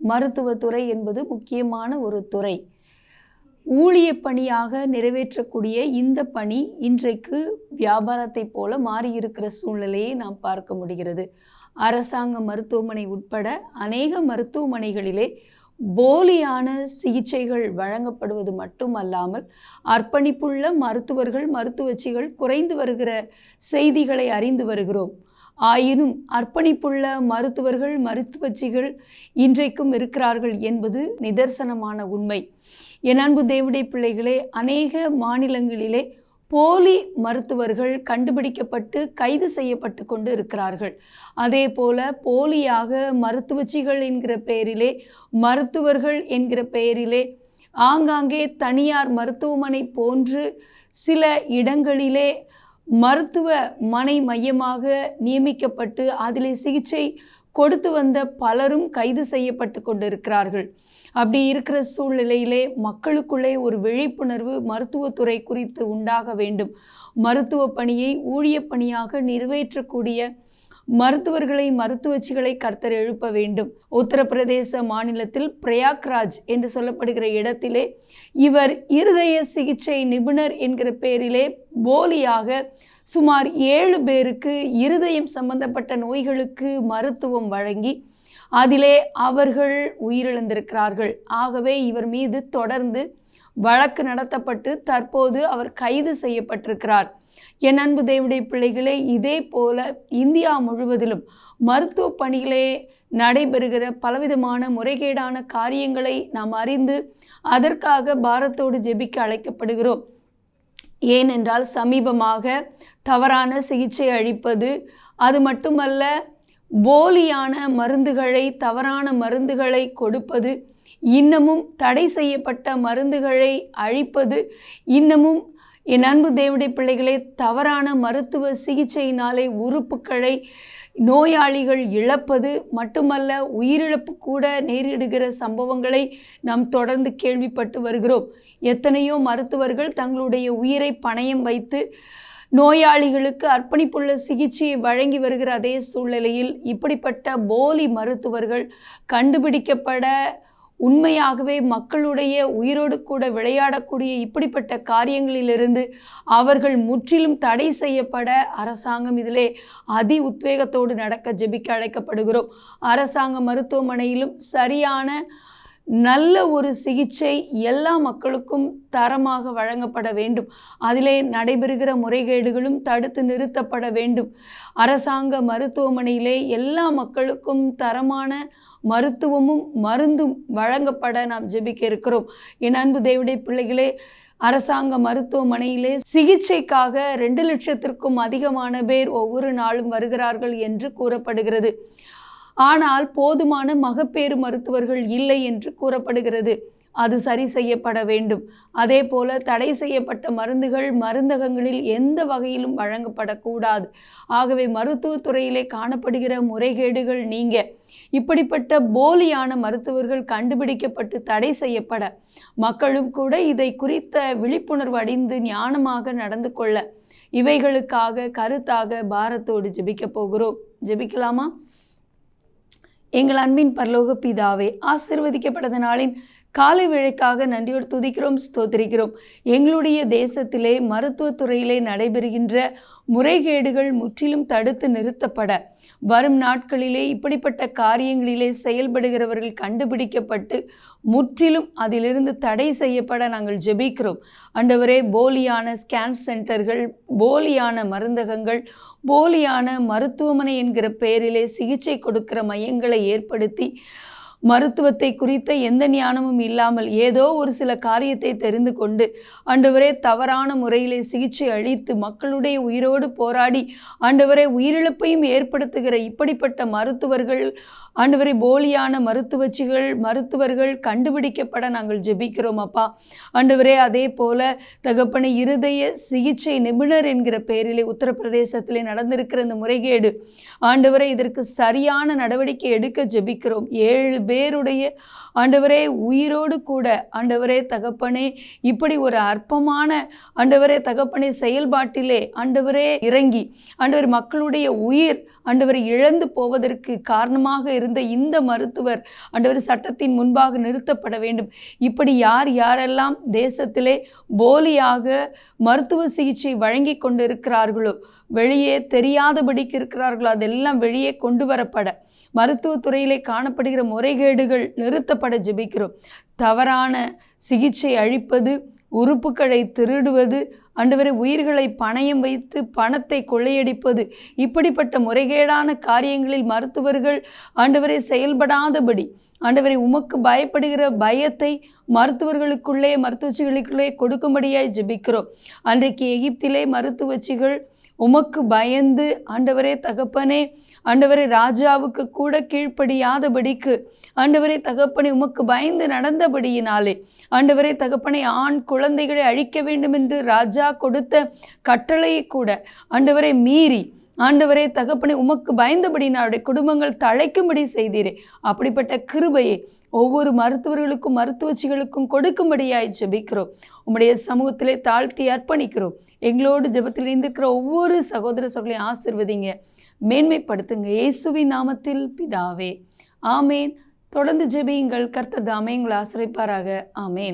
மருத்துவத்துறை என்பது முக்கியமான ஒரு துறை. ஊழிய பணியாக நிறைவேற்றக்கூடிய இந்த பணி இன்றைக்கு வியாபாரத்தைப் போல மாறியிருக்கிற சூழ்நிலையை நாம் பார்க்க முடிகிறது. அரசாங்க மருத்துவமனை உட்பட அநேக மருத்துவமனைகளிலே போலியான சிகிச்சைகள் வழங்கப்படுவது மட்டுமல்லாமல் அர்ப்பணிப்புள்ள மருத்துவர்கள் மருத்துவச்சிகள் குறைந்து வருகிற செய்திகளை அறிந்து வருகிறோம். ஆயினும் அர்ப்பணிப்புள்ள மருத்துவர்கள் மருத்துவச்சிகள் இன்றைக்கும் இருக்கிறார்கள் என்பது நிதர்சனமான உண்மை. என் அன்பு தேவடைய பிள்ளைகளே அநேக மாநிலங்களிலே போலி மருத்துவர்கள் கண்டுபிடிக்கப்பட்டு கைது செய்யப்பட்டு கொண்டு இருக்கிறார்கள். அதே போல போலியாக மருத்துவச்சிகள் என்கிற பெயரிலே மருத்துவர்கள் என்கிற பெயரிலே ஆங்காங்கே தனியார் மருத்துவமனை போன்று சில இடங்களிலே மருத்துவ மனை மையமாக நியமிக்கப்பட்டு அதிலே சிகிச்சை கொடுத்து வந்த பலரும் கைது செய்யப்பட்டு கொண்டிருக்கிறார்கள். அப்படி இருக்கிற சூழ்நிலையிலே மக்களுக்குள்ளே ஒரு விழிப்புணர்வு மருத்துவத்துறை குறித்து உண்டாக வேண்டும். மருத்துவ பணியை ஊழிய பணியாக நிறைவேற்றக்கூடிய மருத்துவர்களை மருத்துவச்சிகளை கர்த்தர் எழுப்ப வேண்டும். உத்தரப்பிரதேச மாநிலத்தில் பிரயாக்ராஜ் என்று சொல்லப்படுகிற இடத்திலே இவர் இருதய சிகிச்சை நிபுணர் என்கிற பெயரிலே போலியாக சுமார் ஏழு பேருக்கு இருதயம் சம்பந்தப்பட்ட நோய்களுக்கு மருத்துவம் வழங்கி அதிலே அவர்கள் உயிரிழந்திருக்கிறார்கள். ஆகவே இவர் மீது தொடர்ந்து வழக்கு நடத்தப்பட்டு தற்போது அவர் கைது செய்யப்பட்டிருக்கிறார். என் அன்பு தேவடைய பிள்ளைகளே இதே போல இந்தியா முழுவதிலும் மருத்துவ பணிகளே நடைபெறுகிற பலவிதமான முறைகேடான காரியங்களை நாம் அறிந்து அதற்காக பாரத்தோடு ஜெபிக்க அழைக்கப்படுகிறோம். ஏனென்றால் சமீபமாக தவறான சிகிச்சை அளிப்பது அது மட்டுமல்ல போலியான மருந்துகளை தவறான மருந்துகளை கொடுப்பது இன்னமும் தடை செய்யப்பட்ட மருந்துகளை அழிப்பது இன்னமும் என் அன்பு தேவடைய பிள்ளைகளே தவறான மருத்துவ சிகிச்சையினாலே உறுப்புகளை நோயாளிகள் இழப்பது மட்டுமல்ல உயிரிழப்பு கூட நேரிடுகிற சம்பவங்களை நாம் தொடர்ந்து கேள்விப்பட்டு வருகிறோம். எத்தனையோ மருத்துவர்கள் தங்களுடைய உயிரை பணயம் வைத்து நோயாளிகளுக்கு அர்ப்பணிப்புள்ள சிகிச்சையை வழங்கி வருகிற அதே சூழ்நிலையில் இப்படிப்பட்ட போலி மருத்துவர்கள் கண்டுபிடிக்கப்பட உண்மையாகவே மக்களுடைய உயிரோடு கூட விளையாடக்கூடிய இப்படிப்பட்ட காரியங்களிலிருந்து அவர்கள் முற்றிலும் தடை செய்யப்பட அரசாங்கம் இதிலே அதி உத்வேகத்தோடு நடக்க ஜெபிக்க அழைக்கப்படுகிறோம். அரசாங்க மருத்துவமனையிலும் சரியான நல்ல ஒரு சிகிச்சை எல்லா மக்களுக்கும் தரமாக வழங்கப்பட வேண்டும். அதிலே நடைபெறுகிற முறைகேடுகளும் தடுத்து நிறுத்தப்பட வேண்டும். அரசாங்க மருத்துவமனையிலே எல்லா மக்களுக்கும் தரமான மருத்துவமும் மருந்தும் வழங்கப்பட நாம் ஜெபிக்க இருக்கிறோம். என் அன்பு தேவடைய பிள்ளைகளே அரசாங்க மருத்துவமனையிலே சிகிச்சைக்காக ரெண்டு லட்சத்திற்கும் அதிகமான பேர் ஒவ்வொரு நாளும் வருகிறார்கள் என்று கூறப்படுகிறது. ஆனால் போதுமான மகப்பேறு மருத்துவர்கள் இல்லை என்று கூறப்படுகிறது. அது சரி செய்யப்பட வேண்டும். அதே போல தடை செய்யப்பட்ட மருந்துகள் மருந்தகங்களில் எந்த வகையிலும் வழங்கப்படக்கூடாது. ஆகவே மருத்துவத்துறையிலே காணப்படுகிற முறைகேடுகள் நீங்க. இப்படிப்பட்ட போலியான மருத்துவர்கள் கண்டுபிடிக்கப்பட்டு தடை செய்யப்பட மக்களும் கூட இதை குறித்த விழிப்புணர்வு அடைந்து ஞானமாக நடந்து கொள்ள இவைகளுக்காக கருத்தாக பாரத்தோடு ஜெபிக்க போகிறோம். ஜெபிக்கலாமா? எங்கள் அன்பின் பரலோக பிதாவே ஆசிர்வதிக்கப்பட்ட நாளின் காலை வேளைக்காக நன்றியோடு துதிக்கிறோம் ஸ்தோத்திரிக்கிறோம். எங்களுடைய தேசத்திலே மருத்துவத்துறையிலே நடைபெறுகின்ற முறைகேடுகள் முற்றிலும் தடுத்து நிறுத்தப்பட வரும் நாட்களிலே இப்படிப்பட்ட காரியங்களிலே செயல்படுகிறவர்கள் கண்டுபிடிக்கப்பட்டு முற்றிலும் அதிலிருந்து தடை செய்யப்பட நாங்கள் ஜெபிக்கிறோம். அண்டவரே போலியான ஸ்கேன் சென்டர்கள் போலியான மருந்தகங்கள் போலியான மருத்துவமனை என்கிற பெயரிலே சிகிச்சை கொடுக்கிற மையங்களை ஏற்படுத்தி மருத்துவத்தை குறித்த எந்த ஞானமும் இல்லாமல் ஏதோ ஒரு சில காரியத்தை தெரிந்து கொண்டு ஆண்டவரே தவறான முறையிலே சிகிச்சை அளித்து மக்களுடைய உயிரோடு போராடி ஆண்டவரே உயிரிழப்பையும் ஏற்படுத்துகிற இப்படிப்பட்ட மருத்துவர்கள் ஆண்டவரை போலியான மருத்துவச்சிகள் மருத்துவர்கள் கண்டுபிடிக்கப்பட நாங்கள் ஜெபிக்கிறோம் அப்பா. ஆண்டவரே அதே போல தகப்பனை இருதய சிகிச்சை நிபுணர் என்கிற பெயரிலே உத்தரப்பிரதேசத்திலே நடந்திருக்கிற இந்த முறைகேடு ஆண்டவரை இதற்கு சரியான நடவடிக்கை எடுக்க ஜெபிக்கிறோம். ஏழு பேர் பேருடைய ஆண்டவரே உயிரோடு கூட ஆண்டவரே தகப்பனே இப்படி ஒரு அற்பமான ஆண்டவரே தகப்பனே செயல்பாட்டிலே ஆண்டவரே இறங்கி ஆண்டவர் மக்களுடைய உயிர் ஆண்டவர் இழந்து போவதற்கு காரணமாக இருந்த இந்த மருத்துவர் ஆண்டவர் சட்டத்தின் முன்பாக நிறுத்தப்பட வேண்டும். இப்படி யார் யாரெல்லாம் தேசத்திலே போலியாக மருத்துவ சிகிச்சை வழங்கி கொண்டிருக்கிறார்களோ வெளியே தெரியாதபடிக்கு இருக்கிறார்களோ அதெல்லாம் வெளியே கொண்டு வரப்பட. மருத்துவத்துறையிலே காணப்படுகிற முறைகேடுகள் நிறுத்தப்பட ஜெபிக்கிறோம். தவறான சிகிச்சை அளிப்பது உறுப்புகளை திருடுவது ஆண்டவரை உயிர்களை பணயம் வைத்து பணத்தை கொள்ளையடிப்பது இப்படிப்பட்ட முறைகேடான காரியங்களில் மருத்துவர்கள் ஆண்டவரை செயல்படாதபடி ஆண்டவரை உமக்கு பயப்படுகிற பயத்தை மருத்துவர்களுக்குள்ளே மருத்துவச்சிகளுக்குள்ளே கொடுக்கும்படியாய் ஜெபிக்கிறோம். அன்றைக்கு எகிப்திலே மருத்துவச்சிகள் உமக்கு பயந்து ஆண்டவரே தகப்பனே ஆண்டவரே ராஜாவுக்கு கூட கீழ்ப்படியாதபடிக்கு ஆண்டவரே தகப்பனை உமக்கு பயந்து நடந்தபடியினாலே ஆண்டவரே தகப்பனை ஆண் குழந்தைகளை அழிக்க வேண்டும் என்று ராஜா கொடுத்த கட்டளையை கூட ஆண்டவரை மீறி ஆண்டவரே தகப்பனை உமக்கு பயந்தபடி பயந்தபடினாருடைய குடும்பங்கள் தழைக்கும்படி செய்தீரே. அப்படிப்பட்ட கிருபையை ஒவ்வொரு மருத்துவர்களுக்கும் மருத்துவச்சிகளுக்கும் கொடுக்கும்படியாய் ஜெபிக்கிறோம். உம்முடைய சமூகத்திலே தாழ்த்தி அர்ப்பணிக்கிறோம். எங்களோடு ஜெபத்தில் இருந்திருக்கிற ஒவ்வொரு சகோதர சகோதரையும் ஆசிர்வதிங்க. மேன்மைப்படுத்துங்க. இயேசுவின் நாமத்தில் பிதாவே. ஆமேன். தொடர்ந்து ஜெபியுங்கள். கர்த்தர் தாமே உங்களை ஆசிரிப்பாராக ஆமேன்.